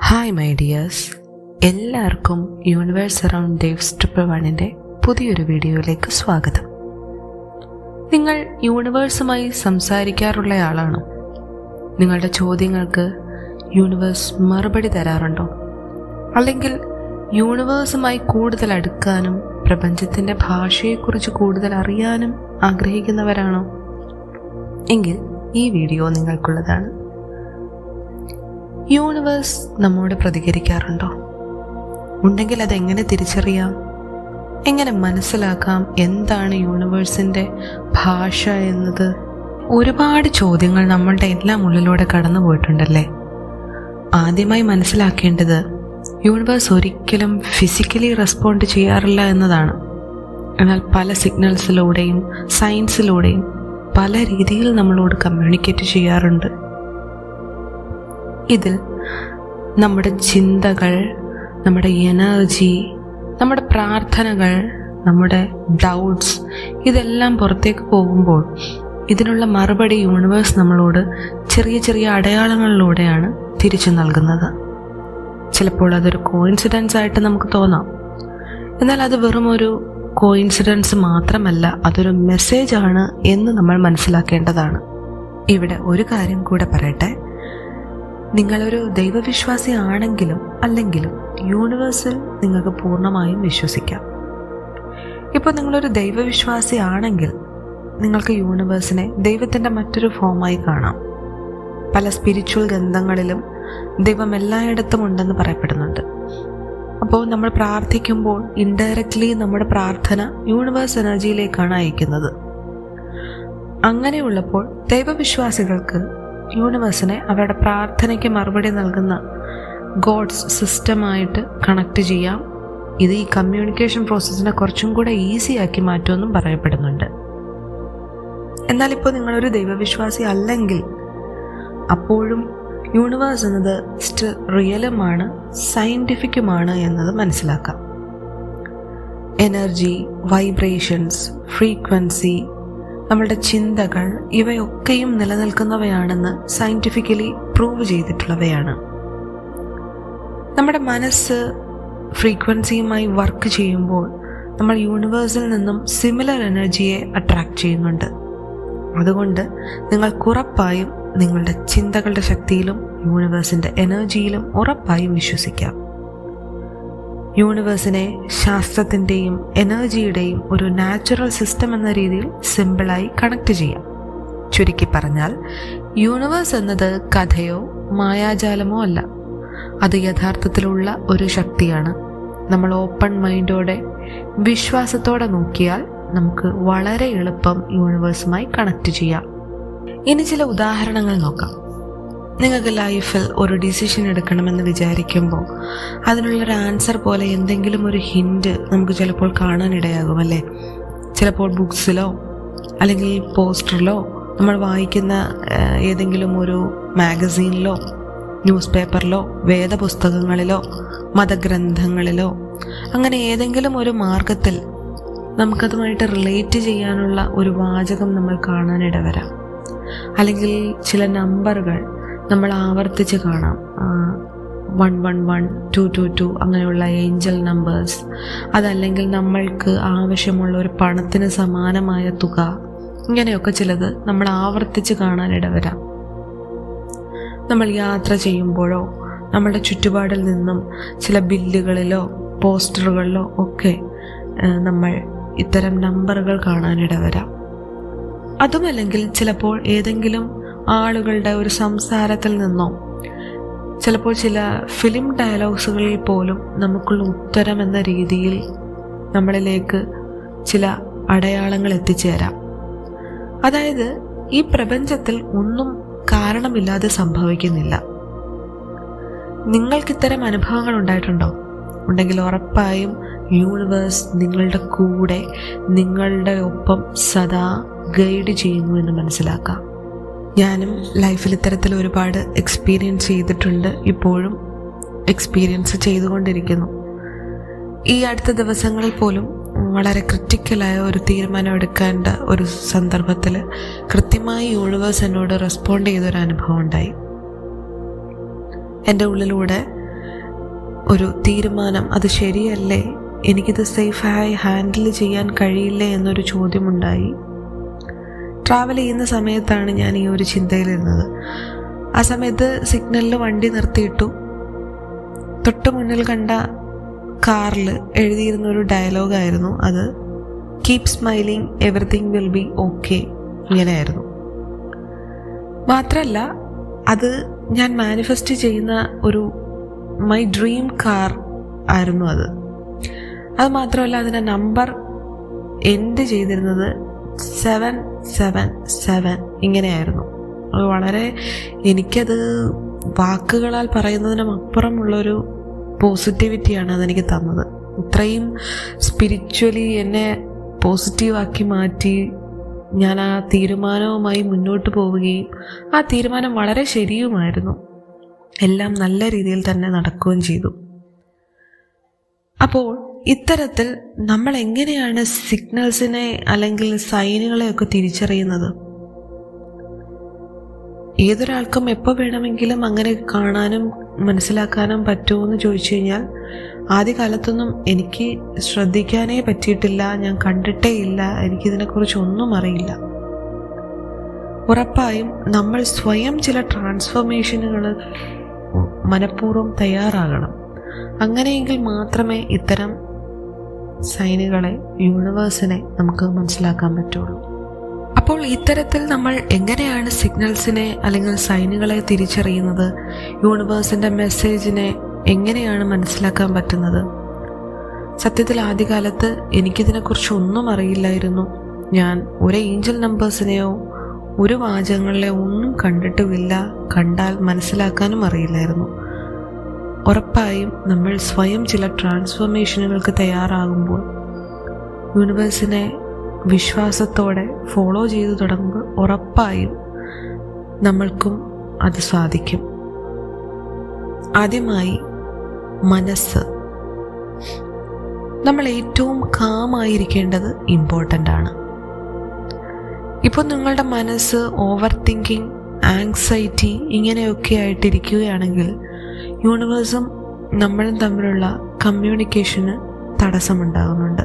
Hi my dears എല്ലാവർക്കും universe around Devs triple വണ്ണിന്റെ പുതിയൊരു വീഡിയോയിലേക്ക് സ്വാഗതം. നിങ്ങൾ യൂണിവേഴ്സുമായി സംസാരിക്കാറുള്ള ആളാണോ? നിങ്ങളുടെ ചോദ്യങ്ങൾക്ക് യൂണിവേഴ്സ് മറുപടി തരാറുണ്ടോ? അല്ലെങ്കിൽ യൂണിവേഴ്സുമായി കൂടുതൽ അടുക്കാനും പ്രപഞ്ചത്തിന്റെ ഭാഷയെക്കുറിച്ച് കൂടുതൽ അറിയാനും ആഗ്രഹിക്കുന്നവരാണോ? എങ്കിൽ ഈ വീഡിയോ നിങ്ങൾക്കുള്ളതാണ്. യൂണിവേഴ്സ് നമ്മോട് പ്രതികരിക്കാറുണ്ടോ? ഉണ്ടെങ്കിൽ അതെങ്ങനെ തിരിച്ചറിയാം? എങ്ങനെ മനസ്സിലാക്കാം എന്താണ് യൂണിവേഴ്സിന്റെ ഭാഷ എന്നത്? ഒരുപാട് ചോദ്യങ്ങൾ നമ്മളുടെ എല്ലാം ഉള്ളിലൂടെ കടന്നു പോയിട്ടുണ്ടല്ലേ? ആദ്യമായി മനസ്സിലാക്കേണ്ടത് യൂണിവേഴ്സ് ഒരിക്കലും ഫിസിക്കലി റെസ്പോണ്ട് ചെയ്യാറില്ല എന്നതാണ്. എന്നാൽ പല സിഗ്നൽസിലൂടെയും സയൻസിലൂടെയും പല രീതിയിൽ നമ്മളോട് കമ്മ്യൂണിക്കേറ്റ് ചെയ്യാറുണ്ട്. ഇതിൽ നമ്മുടെ ചിന്തകൾ നമ്മുടെ എനർജി നമ്മുടെ പ്രാർത്ഥനകൾ നമ്മുടെ ഡൗട്ട്സ് ഇതെല്ലാം പുറത്തേക്ക് പോകുമ്പോൾ ഇതിനുള്ള മറുപടി യൂണിവേഴ്സ് നമ്മളോട് ചെറിയ ചെറിയ അടയാളങ്ങളിലൂടെയാണ് തിരിച്ചു നൽകുന്നത്. ചിലപ്പോൾ അതൊരു കോയിൻസിഡൻസ് ആയിട്ട് നമുക്ക് തോന്നാം. എന്നാൽ അത് വെറും ഒരു കോയിൻസിഡൻസ് മാത്രമല്ല അതൊരു മെസ്സേജാണ് എന്ന് നമ്മൾ മനസ്സിലാക്കേണ്ടതാണ്. ഇവിടെ ഒരു കാര്യം കൂടെ പറയട്ടെ. നിങ്ങളൊരു ദൈവവിശ്വാസി ആണെങ്കിലും അല്ലെങ്കിലും യൂണിവേഴ്സിൽ നിങ്ങൾക്ക് പൂർണമായും വിശ്വസിക്കാം. ഇപ്പോൾ നിങ്ങളൊരു ദൈവവിശ്വാസി ആണെങ്കിൽ നിങ്ങൾക്ക് യൂണിവേഴ്സിനെ ദൈവത്തിന്റെ മറ്റൊരു ഫോമായി കാണാം. പല സ്പിരിച്വൽ ഗ്രന്ഥങ്ങളിലും ദൈവം എല്ലായിടത്തും ഉണ്ടെന്ന് പറയപ്പെടുന്നുണ്ട്. അപ്പോൾ നമ്മൾ പ്രാർത്ഥിക്കുമ്പോൾ ഇൻഡയറക്റ്റ്ലി നമ്മുടെ പ്രാർത്ഥന യൂണിവേഴ്സ് എനർജിയിലേക്കാണ് അയക്കുന്നത്. അങ്ങനെയുള്ളപ്പോൾ ദൈവവിശ്വാസികൾക്ക് യൂണിവേഴ്സിനെ അവരുടെ പ്രാർത്ഥനയ്ക്ക് മറുപടി നൽകുന്ന ഗോഡ്സ് സിസ്റ്റമായിട്ട് കണക്ട് ചെയ്യാം. ഇത് ഈ കമ്മ്യൂണിക്കേഷൻ പ്രോസസ്സിനെ കുറച്ചും കൂടെ ഈസി ആക്കി മാറ്റുമെന്നും പറയപ്പെടുന്നുണ്ട്. എന്നാൽ ഇപ്പോൾ നിങ്ങളൊരു ദൈവവിശ്വാസി അല്ലെങ്കിൽ അപ്പോഴും യൂണിവേഴ്സ് എന്നത് സ്റ്റിൽ റിയലുമാണ് സയന്റിഫിക്കുമാണ് എന്നത് മനസ്സിലാക്കാം. എനർജി വൈബ്രേഷൻസ് ഫ്രീക്വൻസി നമ്മളുടെ ചിന്തകൾ ഇവയൊക്കെയും നിലനിൽക്കുന്നവയാണെന്ന് സയന്റിഫിക്കലി പ്രൂവ് ചെയ്തിട്ടുള്ളവയാണ്. നമ്മുടെ മനസ്സ് ഫ്രീക്വൻസിയുമായി വർക്ക് ചെയ്യുമ്പോൾ നമ്മൾ യൂണിവേഴ്സിൽ നിന്നും സിമിലർ എനർജിയെ അട്രാക്ട് ചെയ്യുന്നുണ്ട്. അതുകൊണ്ട് നിങ്ങൾ ഉറപ്പായും നിങ്ങളുടെ ചിന്തകളുടെ ശക്തിയിലും യൂണിവേഴ്സിന്റെ എനർജിയിലും ഉറപ്പായും വിശ്വസിക്കാം. യൂണിവേഴ്സിനെ ശാസ്ത്രത്തിന്റെയും എനർജിയുടെയും ഒരു നാച്ചുറൽ സിസ്റ്റം എന്ന രീതിയിൽ സിമ്പിളായി കണക്ട് ചെയ്യാം. ചുരുക്കി പറഞ്ഞാൽ യൂണിവേഴ്സ് എന്നത് കഥയോ മായാജാലമോ അല്ല. അത് യഥാർത്ഥത്തിലുള്ള ഒരു ശക്തിയാണ്. നമ്മൾ ഓപ്പൺ മൈൻഡോടെ വിശ്വാസത്തോടെ നോക്കിയാൽ നമുക്ക് വളരെ എളുപ്പം യൂണിവേഴ്സുമായി കണക്ട് ചെയ്യാം. ഇനി ചില ഉദാഹരണങ്ങൾ നോക്കാം. നിങ്ങൾക്ക് ലൈഫിൽ ഒരു ഡിസിഷൻ എടുക്കണമെന്ന് വിചാരിക്കുമ്പോൾ അതിനുള്ളൊരു ആൻസർ പോലെ എന്തെങ്കിലും ഒരു ഹിന്റ് നമുക്ക് ചിലപ്പോൾ കാണാനിടയാകും അല്ലേ? ചിലപ്പോൾ ബുക്സിലോ അല്ലെങ്കിൽ പോസ്റ്ററിലോ നമ്മൾ വായിക്കുന്ന ഏതെങ്കിലും ഒരു മാഗസീനിലോ ന്യൂസ് പേപ്പറിലോ വേദപുസ്തകങ്ങളിലോ മതഗ്രന്ഥങ്ങളിലോ അങ്ങനെ ഏതെങ്കിലും ഒരു മാർഗത്തിൽ നമുക്കതുമായിട്ട് റിലേറ്റ് ചെയ്യാനുള്ള ഒരു വാചകം നമ്മൾ കാണാനിടവരാം. അല്ലെങ്കിൽ ചില നമ്പറുകൾ നമ്മൾ ആവർത്തിച്ച് കാണാം. One one one two two two അങ്ങനെയുള്ള ഏഞ്ചൽ നമ്പേഴ്സ് അതല്ലെങ്കിൽ നമ്മൾക്ക് ആവശ്യമുള്ള ഒരു പണത്തിന് സമാനമായ തുക. ഇങ്ങനെയൊക്കെ ചിലത് നമ്മൾ ആവർത്തിച്ച് കാണാനിട വരാം. നമ്മൾ യാത്ര ചെയ്യുമ്പോഴോ നമ്മളുടെ ചുറ്റുപാടിൽ നിന്നും ചില ബില്ലുകളിലോ പോസ്റ്ററുകളിലോ ഒക്കെ നമ്മൾ ഇത്തരം നമ്പറുകൾ കാണാനിട വരാം. അതുമല്ലെങ്കിൽ ചിലപ്പോൾ ഏതെങ്കിലും ആളുകളുടെ ഒരു സംസാരത്തിൽ നിന്നോ ചിലപ്പോൾ ചില ഫിലിം ഡയലോഗ്സുകളിൽ പോലും നമുക്കുള്ള ഉത്തരം എന്ന രീതിയിൽ നമ്മളിലേക്ക് ചില അടയാളങ്ങൾ എത്തിച്ചേരാം. അതായത് ഈ പ്രപഞ്ചത്തിൽ ഒന്നും കാരണമില്ലാതെ സംഭവിക്കുന്നില്ല. നിങ്ങൾക്ക് ഇത്തരം അനുഭവങ്ങൾ ഉണ്ടായിട്ടുണ്ടോ? ഉണ്ടെങ്കിൽ ഉറപ്പായും യൂണിവേഴ്സ് നിങ്ങളുടെ കൂടെ നിങ്ങളുടെ ഒപ്പം സദാ ഗൈഡ് ചെയ്യുന്നു എന്ന് മനസ്സിലാക്കാം. ഞാനും ലൈഫിൽ ഇത്തരത്തിൽ ഒരുപാട് എക്സ്പീരിയൻസ് ചെയ്തിട്ടുണ്ട്. ഇപ്പോഴും എക്സ്പീരിയൻസ് ചെയ്തുകൊണ്ടിരിക്കുന്നു. ഈ അടുത്ത ദിവസങ്ങളിൽ പോലും വളരെ ക്രിറ്റിക്കലായ ഒരു തീരുമാനം എടുക്കേണ്ട ഒരു സന്ദർഭത്തിൽ കൃത്യമായി യൂണിവേഴ്സ് എന്നോട് റെസ്പോണ്ട് ചെയ്തൊരു അനുഭവം ഉണ്ടായി. എന്റെ ഉള്ളിലൂടെ ഒരു തീരുമാനം അത് ശരിയല്ലേ? എനിക്കിത് സേഫായി ഹാൻഡിൽ ചെയ്യാൻ കഴിയില്ലേ? എന്നൊരു ചോദ്യമുണ്ടായി ട്രാവൽ ചെയ്യുന്ന സമയത്താണ് ഞാൻ ഈ ഒരു ചിന്തയിലിരുന്നത്. ആ സമയത്ത് സിഗ്നലിൽ വണ്ടി നിർത്തിയിട്ടു. തൊട്ട് മുന്നിൽ കണ്ട കാറിൽ എഴുതിയിരുന്ന ഒരു ഡയലോഗായിരുന്നു അത്. Keep smiling everything will be okay ഇങ്ങനെയായിരുന്നു. മാത്രമല്ല അത് ഞാൻ മാനിഫെസ്റ്റ് ചെയ്യുന്ന ഒരു മൈ ഡ്രീം കാർ ആയിരുന്നു അത്. അത് മാത്രമല്ല അതിന്റെ നമ്പർ എൻഡ് ചെയ്തിരുന്നത് സെവൻ സെവൻ സെവൻ. ഇങ്ങനെയായിരുന്നു. അത് വളരെ എനിക്കത് വാക്കുകളാൽ പറയുന്നതിനും അപ്പുറമുള്ളൊരു പോസിറ്റിവിറ്റിയാണ് അതെനിക്ക് തന്നത്. ഇത്രയും സ്പിരിച്വലി എന്നെ പോസിറ്റീവാക്കി മാറ്റി ഞാൻ ആ തീരുമാനവുമായി മുന്നോട്ട് പോവുകയും ആ തീരുമാനം വളരെ ശരിയുമായിരുന്നു. എല്ലാം നല്ല രീതിയിൽ തന്നെ നടക്കുകയും ചെയ്തു. അപ്പോൾ ഇത്തരത്തിൽ നമ്മൾ എങ്ങനെയാണ് സിഗ്നൽസിനെ അല്ലെങ്കിൽ സൈനുകളെ ഒക്കെ തിരിച്ചറിയുന്നത്? ഏതൊരാൾക്കും എപ്പോൾ വേണമെങ്കിലും അങ്ങനെ കാണാനും മനസ്സിലാക്കാനും പറ്റുമോ എന്ന് ചോദിച്ചു കഴിഞ്ഞാൽ ആദ്യകാലത്തൊന്നും എനിക്ക് ശ്രദ്ധിക്കാനേ പറ്റിയിട്ടില്ല ഞാൻ കണ്ടിട്ടേ ഇല്ല എനിക്കിതിനെക്കുറിച്ച് ഒന്നും അറിയില്ല. ഉറപ്പായും നമ്മൾ സ്വയം ചില ട്രാൻസ്ഫോർമേഷനുകൾ മനഃപൂർവം തയ്യാറാകണം. അങ്ങനെയെങ്കിൽ മാത്രമേ ഇത്തരം സൈനുകളെ യൂണിവേഴ്സിനെ നമുക്ക് മനസ്സിലാക്കാൻ പറ്റുള്ളൂ. അപ്പോൾ ഇത്തരത്തിൽ നമ്മൾ എങ്ങനെയാണ് സിഗ്നൽസിനെ അല്ലെങ്കിൽ സൈനുകളെ തിരിച്ചറിയുന്നത്? യൂണിവേഴ്സിന്റെ മെസ്സേജിനെ എങ്ങനെയാണ് മനസ്സിലാക്കാൻ പറ്റുന്നത്? സത്യത്തിൽ ആദ്യകാലത്ത് എനിക്കിതിനെക്കുറിച്ച് ഒന്നും അറിയില്ലായിരുന്നു. ഞാൻ ഒരു ഏഞ്ചൽ നമ്പേഴ്സിനെയോ ഒരു വാചകങ്ങളിലെ ഒന്നും കണ്ടിട്ടുമില്ല. കണ്ടാൽ മനസ്സിലാക്കാനും അറിയില്ലായിരുന്നു. ഉറപ്പായും നമ്മൾ സ്വയം ചില ട്രാൻസ്ഫോർമേഷനുകൾക്ക് തയ്യാറാകുമ്പോൾ യൂണിവേഴ്സിനെ വിശ്വാസത്തോടെ ഫോളോ ചെയ്തു തുടങ്ങുമ്പോൾ ഉറപ്പായും നമ്മൾക്കും അത് സാധിക്കും. ആദ്യമായി മനസ്സ്. നമ്മൾ ഏറ്റവും കാമായിരിക്കേണ്ടത് ഇമ്പോർട്ടന്റ് ആണ്. ഇപ്പോൾ നിങ്ങളുടെ മനസ്സ് ഓവർ തിങ്കിങ് ആങ്സൈറ്റി ഇങ്ങനെയൊക്കെ ആയിട്ടിരിക്കുകയാണെങ്കിൽ യൂണിവേഴ്സും നമ്മളും തമ്മിലുള്ള കമ്മ്യൂണിക്കേഷന് തടസ്സമുണ്ടാകുന്നുണ്ട്.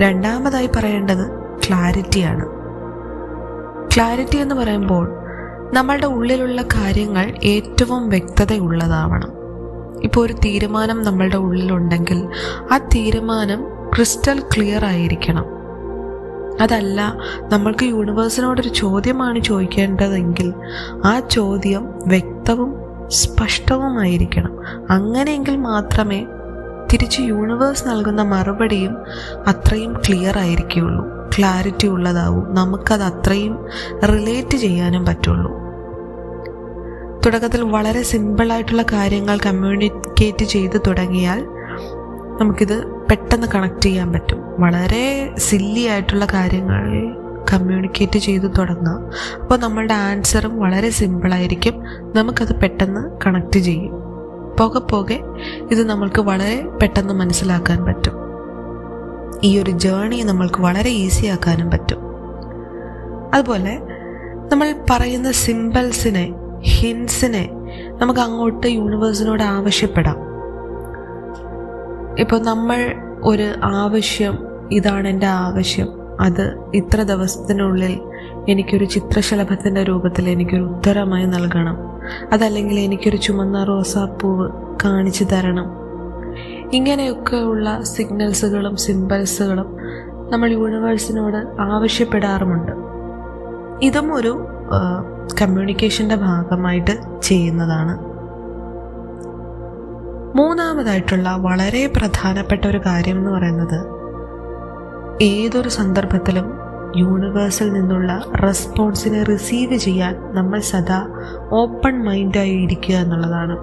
രണ്ടാമതായി പറയേണ്ടത് ക്ലാരിറ്റിയാണ്. ക്ലാരിറ്റി എന്ന് പറയുമ്പോൾ നമ്മളുടെ ഉള്ളിലുള്ള കാര്യങ്ങൾ ഏറ്റവും വ്യക്തതയുള്ളതാവണം. ഇപ്പോൾ ഒരു തീരുമാനം നമ്മളുടെ ഉള്ളിലുണ്ടെങ്കിൽ ആ തീരുമാനം ക്രിസ്റ്റൽ ക്ലിയർ ആയിരിക്കണം. അതല്ല നമ്മൾക്ക് യൂണിവേഴ്സിനോടൊരു ചോദ്യമാണ് ചോദിക്കേണ്ടതെങ്കിൽ ആ ചോദ്യം വ്യക്തവും സ്പഷ്ടവുമായിരിക്കണം. അങ്ങനെയെങ്കിൽ മാത്രമേ തിരിച്ച് യൂണിവേഴ്സ് നൽകുന്ന മറുപടിയും അത്രയും ക്ലിയർ ആയിരിക്കുകയുള്ളൂ. ക്ലാരിറ്റി ഉള്ളതാവും. നമുക്കത് അത്രയും റിലേറ്റ് ചെയ്യാനും പറ്റുള്ളൂ. തുടക്കത്തിൽ വളരെ സിമ്പിളായിട്ടുള്ള കാര്യങ്ങൾ കമ്മ്യൂണിക്കേറ്റ് ചെയ്ത് തുടങ്ങിയാൽ നമുക്കിത് പെട്ടെന്ന് കണക്ട് ചെയ്യാൻ പറ്റും. വളരെ സില്ലി ആയിട്ടുള്ള കാര്യങ്ങൾ കമ്മ്യൂണിക്കേറ്റ് ചെയ്ത് തുടങ്ങാം. അപ്പോൾ നമ്മളുടെ ആൻസറും വളരെ സിമ്പിളായിരിക്കും നമുക്കത് പെട്ടെന്ന് കണക്ട് ചെയ്യും. പോകെ പോകെ ഇത് നമ്മൾക്ക് വളരെ പെട്ടെന്ന് മനസ്സിലാക്കാൻ പറ്റും. ഈ ഒരു ജേണി നമ്മൾക്ക് വളരെ ഈസി ആക്കാനും പറ്റും. അതുപോലെ നമ്മൾ പറയുന്ന സിമ്പിൾസിനെ ഹിൻസിനെ നമുക്ക് അങ്ങോട്ട് യൂണിവേഴ്സിനോട് ആവശ്യപ്പെടാം. ഇപ്പോൾ നമ്മൾ ഒരു ആവശ്യം ഇതാണ് എന്റെ ആവശ്യം അത് ഇത്ര ദിവസത്തിനുള്ളിൽ എനിക്കൊരു ചിത്രശലഭത്തിന്റെ രൂപത്തിൽ എനിക്കൊരു ഉത്തരമായി നൽകണം. അതല്ലെങ്കിൽ എനിക്കൊരു ചുമന്ന റോസാപ്പൂവ് കാണിച്ചു തരണം. ഇങ്ങനെയൊക്കെയുള്ള സിഗ്നൽസുകളും സിമ്പൽസുകളും നമ്മൾ യൂണിവേഴ്സിനോട് ആവശ്യപ്പെടാറുമുണ്ട്. ഇതും ഒരു കമ്മ്യൂണിക്കേഷന്റെ ഭാഗമായിട്ട് ചെയ്യുന്നതാണ്. മൂന്നാമതായിട്ടുള്ള വളരെ പ്രധാനപ്പെട്ട ഒരു കാര്യം എന്ന് പറയുന്നത് ഏതൊരു സന്ദർഭത്തിലും യൂണിവേഴ്സിൽ നിന്നുള്ള റെസ്പോൺസിനെ റിസീവ് ചെയ്യാൻ നമ്മൾ സദാ ഓപ്പൺ മൈൻഡായി ഇരിക്കുക എന്നുള്ളതാണ്.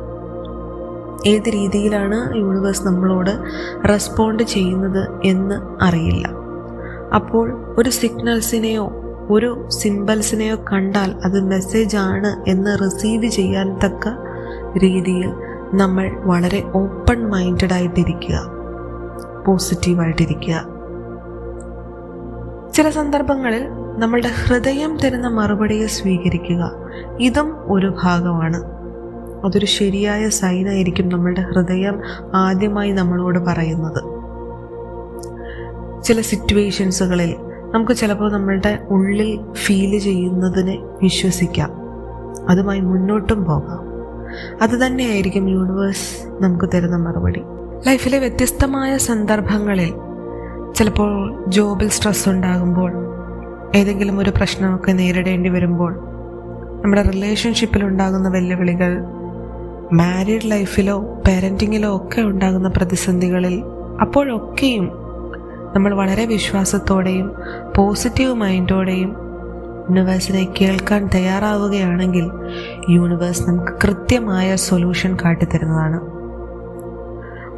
ഏത് രീതിയിലാണ് യൂണിവേഴ്സ് നമ്മളോട് റെസ്പോണ്ട് ചെയ്യുന്നത് എന്ന് അറിയില്ല. അപ്പോൾ ഒരു സിഗ്നൽസിനെയോ ഒരു സിമ്പിൾസിനെയോ കണ്ടാൽ അത് മെസ്സേജ് ആണ് എന്ന് റിസീവ് ചെയ്യാൻ തക്ക രീതിയിൽ നമ്മൾ വളരെ ഓപ്പൺ മൈൻഡഡ് ആയിട്ടിരിക്കുക. പോസിറ്റീവായിട്ടിരിക്കുക ചില സന്ദർഭങ്ങളിൽ നമ്മളുടെ ഹൃദയം തരുന്ന മറുപടിയെ സ്വീകരിക്കുക ഇതും ഒരു ഭാഗമാണ്. അതൊരു ശരിയായ സൈനായിരിക്കും നമ്മളുടെ ഹൃദയം ആദ്യമായി നമ്മളോട് പറയുന്നത്. ചില സിറ്റുവേഷൻസുകളിൽ നമുക്ക് ചിലപ്പോൾ നമ്മളുടെ ഉള്ളിൽ ഫീൽ ചെയ്യുന്നതിനെ വിശ്വസിക്കാം. അതുമായി മുന്നോട്ടും പോകാം. അത് തന്നെയായിരിക്കും യൂണിവേഴ്സ് നമുക്ക് തരുന്ന മറുപടി. ലൈഫിലെ വ്യത്യസ്തമായ സന്ദർഭങ്ങളിൽ ചിലപ്പോൾ ജോബിൽ സ്ട്രെസ് ഉണ്ടാകുമ്പോൾ ഏതെങ്കിലും ഒരു പ്രശ്നമൊക്കെ നേരിടേണ്ടി വരുമ്പോൾ നമ്മുടെ റിലേഷൻഷിപ്പിൽ ഉണ്ടാകുന്ന വെല്ലുവിളികൾ മാരീഡ് ലൈഫിലോ പാരന്റിങ്ങിലോ ഒക്കെ ഉണ്ടാകുന്ന പ്രതിസന്ധികളിൽ അപ്പോഴൊക്കെയും നമ്മൾ വളരെ വിശ്വാസത്തോടെയും പോസിറ്റീവ് മൈൻഡോടെയും യൂണിവേഴ്സിനെ കേൾക്കാൻ തയ്യാറാവുകയാണെങ്കിൽ യൂണിവേഴ്സ് നമുക്ക് കൃത്യമായ സൊല്യൂഷൻ കാട്ടിത്തരുന്നതാണ്.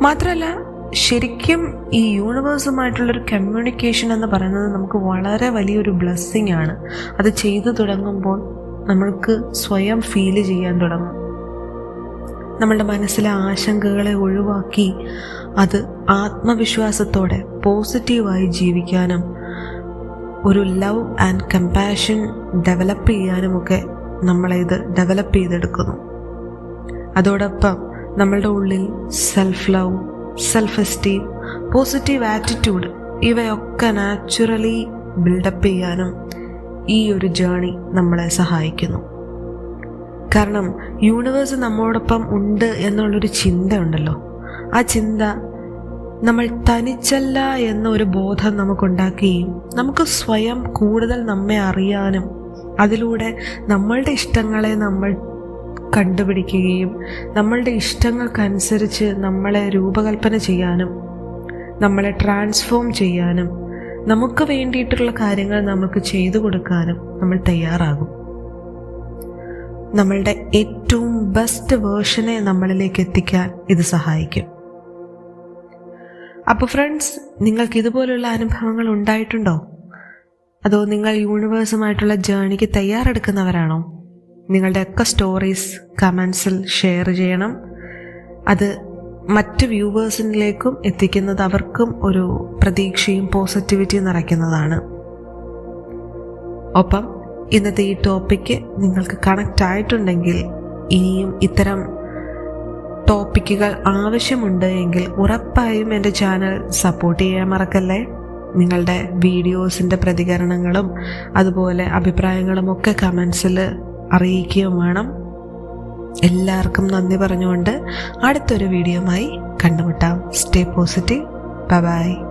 മാത്രമല്ല ശരിക്കും ഈ യൂണിവേഴ്സുമായിട്ടുള്ളൊരു കമ്മ്യൂണിക്കേഷൻ എന്ന് പറയുന്നത് നമുക്ക് വളരെ വലിയൊരു ബ്ലെസ്സിങ് ആണ്. അത് ചെയ്തു തുടങ്ങുമ്പോൾ നമ്മൾക്ക് സ്വയം ഫീൽ ചെയ്യാൻ തുടങ്ങും. നമ്മളുടെ മനസ്സിലെ ആശങ്കകളെ ഒഴിവാക്കി അത് ആത്മവിശ്വാസത്തോടെ പോസിറ്റീവായി ജീവിക്കാനും ഒരു ലവ് ആൻഡ് കമ്പാഷൻ ഡെവലപ്പ് ചെയ്യാനുമൊക്കെ നമ്മളെ ഇത് ഡെവലപ്പ് ചെയ്തെടുക്കുന്നു. അതോടൊപ്പം നമ്മളുടെ ഉള്ളിൽ self love self esteem positive attitude ഇവയൊക്കെ നാച്ചുറലി ബിൽഡപ്പ് ചെയ്യാനും ഈ ഒരു ജേണി നമ്മളെ സഹായിക്കുന്നു. കാരണം യൂണിവേഴ്സ് നമ്മോടൊപ്പം ഉണ്ട് എന്നുള്ളൊരു ചിന്ത ഉണ്ടല്ലോ. ആ ചിന്ത നമ്മൾ തനിച്ചല്ല എന്നൊരു ബോധം നമുക്കുണ്ടാക്കുകയും നമുക്ക് സ്വയം കൂടുതൽ നമ്മെ അറിയാനും അതിലൂടെ നമ്മളുടെ ഇഷ്ടങ്ങളെ നമ്മൾ കണ്ടുപിടിക്കുകയും നമ്മളുടെ ഇഷ്ടങ്ങൾക്കനുസരിച്ച് നമ്മളെ രൂപകൽപ്പന ചെയ്യാനും നമ്മളെ ട്രാൻസ്ഫോം ചെയ്യാനും നമുക്ക് വേണ്ടിയിട്ടുള്ള കാര്യങ്ങൾ നമുക്ക് ചെയ്തു കൊടുക്കാനും നമ്മൾ തയ്യാറാകും. നമ്മളുടെ ഏറ്റവും ബെസ്റ്റ് വേർഷനെ നമ്മളിലേക്ക് എത്തിക്കാൻ ഇത് സഹായിക്കും. അപ്പോൾ ഫ്രണ്ട്സ് നിങ്ങൾക്ക് ഇതുപോലുള്ള അനുഭവങ്ങൾ ഉണ്ടായിട്ടുണ്ടോ? അതോ നിങ്ങൾ യൂണിവേഴ്സുമായിട്ടുള്ള ജേണിക്ക് തയ്യാറെടുക്കുന്നവരാണോ? നിങ്ങളുടെയൊക്കെ സ്റ്റോറീസ് കമൻസിൽ ഷെയർ ചെയ്യണം. അത് മറ്റ് വ്യൂവേഴ്സിനിലേക്കും എത്തിക്കുന്നത് അവർക്കും ഒരു പ്രതീക്ഷയും പോസിറ്റിവിറ്റിയും നിറയ്ക്കുന്നതാണ്. ഒപ്പം ഇന്നത്തെ ഈ ടോപ്പിക്ക് നിങ്ങൾക്ക് കണക്റ്റ് ആയിട്ടുണ്ടെങ്കിൽ ഇനിയും ഇത്തരം ടോപ്പിക്കുകൾ ആവശ്യമുണ്ട് എങ്കിൽ ഉറപ്പായും എന്റെ ചാനൽ സപ്പോർട്ട് ചെയ്യാൻ മറക്കല്ലേ? നിങ്ങളുടെ വീഡിയോസിന്റെ പ്രതികരണങ്ങളും അതുപോലെ അഭിപ്രായങ്ങളും ഒക്കെ കമൻസിൽ അറിയിക്കുകയും വേണം. എല്ലാവർക്കും നന്ദി പറഞ്ഞുകൊണ്ട് അടുത്തൊരു വീഡിയോയുമായി കണ്ടുമുട്ടാം. Stay positive by